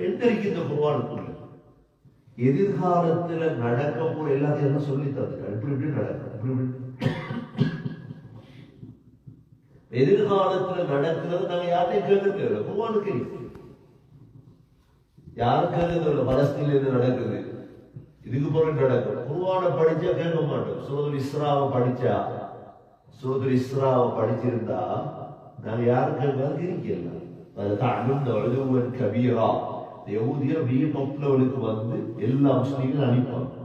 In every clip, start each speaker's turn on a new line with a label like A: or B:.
A: பெண்டரிக்கு இந்த எதிர்காலத்துல நடக்க போற எல்லாத்தையும் என்ன சொல்லி தந்துட்டார் இப்படி இப்படி நடக்கும் இப்படி இப்படி எதிர்காலத்துல நடக்கிறது நாங்க யார்ட்டையும் கேட்கறது இல்லை குர்வானுக்கு யாரும் கேட்கறது இல்லை பலஸ்தீன்ல இது நடக்குது. இதுக்கு பிறகு நடக்கும். குருவான படிச்சா கேட்க மாட்டோம். சூரதுல் இஸ்ராவை படிச்சா சூரதுல் இஸ்ராவை படிச்சிருந்தா நாங்க யாரும் கேட்கறது இருக்கல அது தாண்டும் அழுதுவன் கபீரா. யகுதியர் அப்படியே top வந்து எல்லா முஸ்லீம்களும் அழிப்பாங்க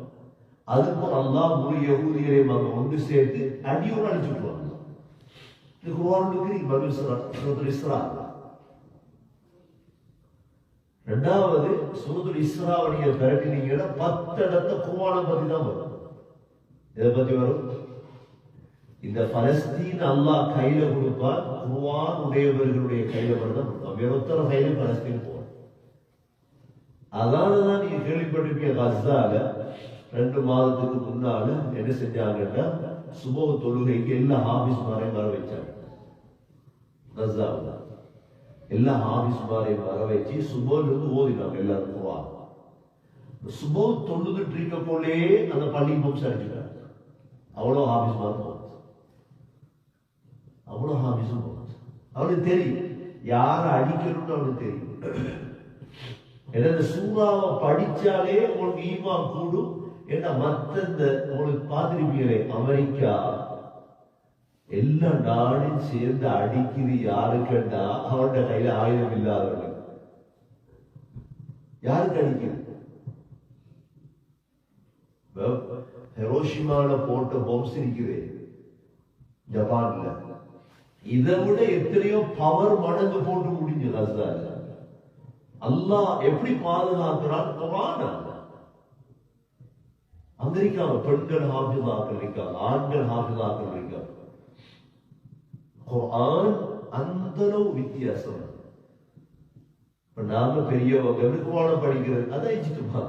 A: அதுக்கு அல்லா முழு யகுதியரையும் அங்க ஒன்று சேர்த்து அடியோடு அழிச்சுட்டுவாங்க இது குர்ஆனுக்கு பதில் இஸ்ரா. ரெண்டாவது சூரத்துல் இஸ்ராவை நீங்க பத்து இடத்த குர்ஆனை பத்தி தான் வரும். இதை பத்தி வரும்? இந்த பலஸ்தீன் அல்லாஹ் கையில கொடுப்பார் குர்ஆன் உடையவர்களுடைய கையில வருதான் கொடுப்பான் கையில பலஸ்தீன் போகும். அதனாலதான் நீங்க கேள்விப்பட்டிருப்பீங்க கஸ்ஸால ரெண்டு மாதத்துக்கு முன்னால என்ன செஞ்சாங்கன்னா சுப தொழுகைக்கு எல்லா ஹாபிஸ் மாரையும் வர வச்சாங்க. கஸ்ஸாவில் எல்லா ஹாபிஸ் மாரையும் வர வச்சு சுபோலிருந்து ஓதினாங்க எல்லாருக்கும் வா. சுபோ தொழுதுட்டு இருக்க போலே அந்த பள்ளி பம்ஸ் அடிச்சுட்டாங்க. அவ்வளோ ஹாபிஸ் மார் போகுது அவ்வளோ ஹாபிஸும் போகுது அவனுக்கு தெரியும். யாரை அடிக்கணும்னு அவனுக்கு தெரியும். எனது சூறாவை படிச்சாலே உங்களுக்கு ஈமா கூடும் என்ன மத்தந்த உங்களுக்கு பார்த்திருப்பீங்களே அமெரிக்கா எல்லா நாடும் சேர்ந்து அடிக்குது யாருக்குன்னா அவனோட கையில ஆயுதம் இல்லாதவர்கள். யாருக்கு அடிக்குது? ஹெரோஷிமாவில் போட்ட பாம்ஸ் இருக்குது. ஜப்பான்ல. இதை விட எத்தனையோ பவர் மடங்கு போட்டு முடிஞ்சு கசால அல்லாஹ் எப்படி பாதுகாக்கிறான்? குரான் அமெரிக்காவை பெண்கள் ஹாஃபிதாக்கள் இருக்காங்க ஆண்கள் ஹாஃபிதாக்கள் இருக்காங்க குரான் அந்த அளவு வித்தியாசம். நாம பெரியவங்க குரான படிக்கிறது அதான் இஜித்துமா